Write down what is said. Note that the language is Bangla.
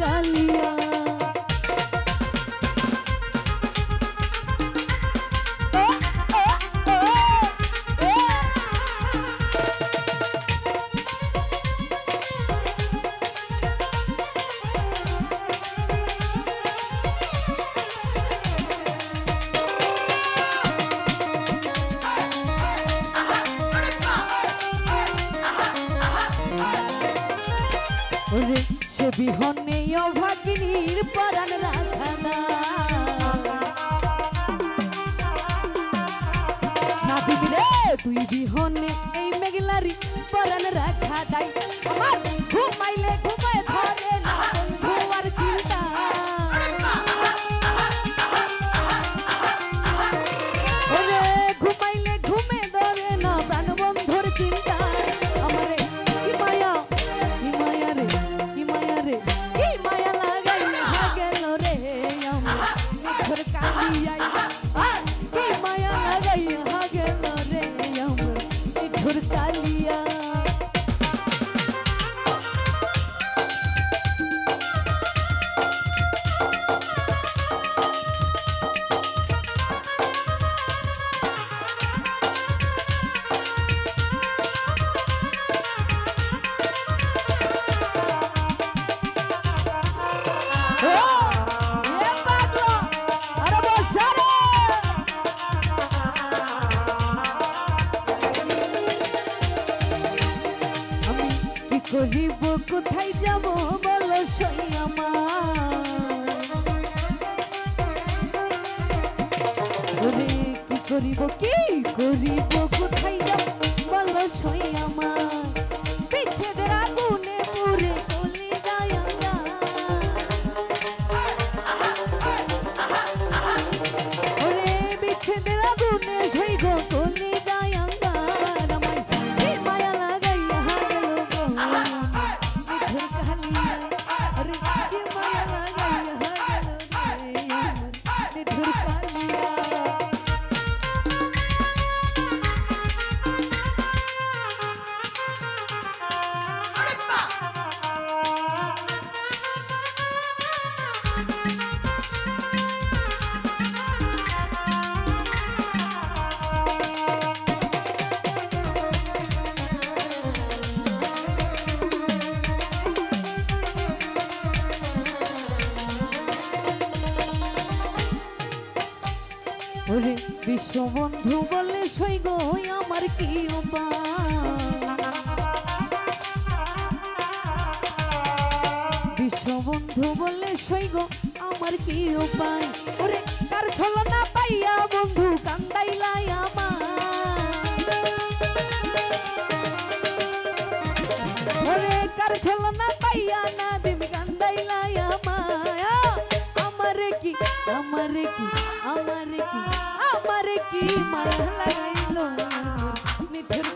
কালিয়া বিহনে অভাগিনীর পরাণ রাখা না দিবি রে, তুই বিহনে এই মেঘলারি পরাণ রাখা দাই আমার করিব যাব বলো সই আমার কি করিব কি করিব কোথায় যাব বলো সই আমার ওরে বিশ্ববন্ধু বলে, সৈগ আমার কি বিশ্ববন্ধু বলে, সৈগ আমার কি উপায়? ওরে, তার ছল পাইয়া বন্ধু কান্দাইলাই আমার ওরে কার ছল আমার কি আমার কি মায়া লাগাইলো নিঠুর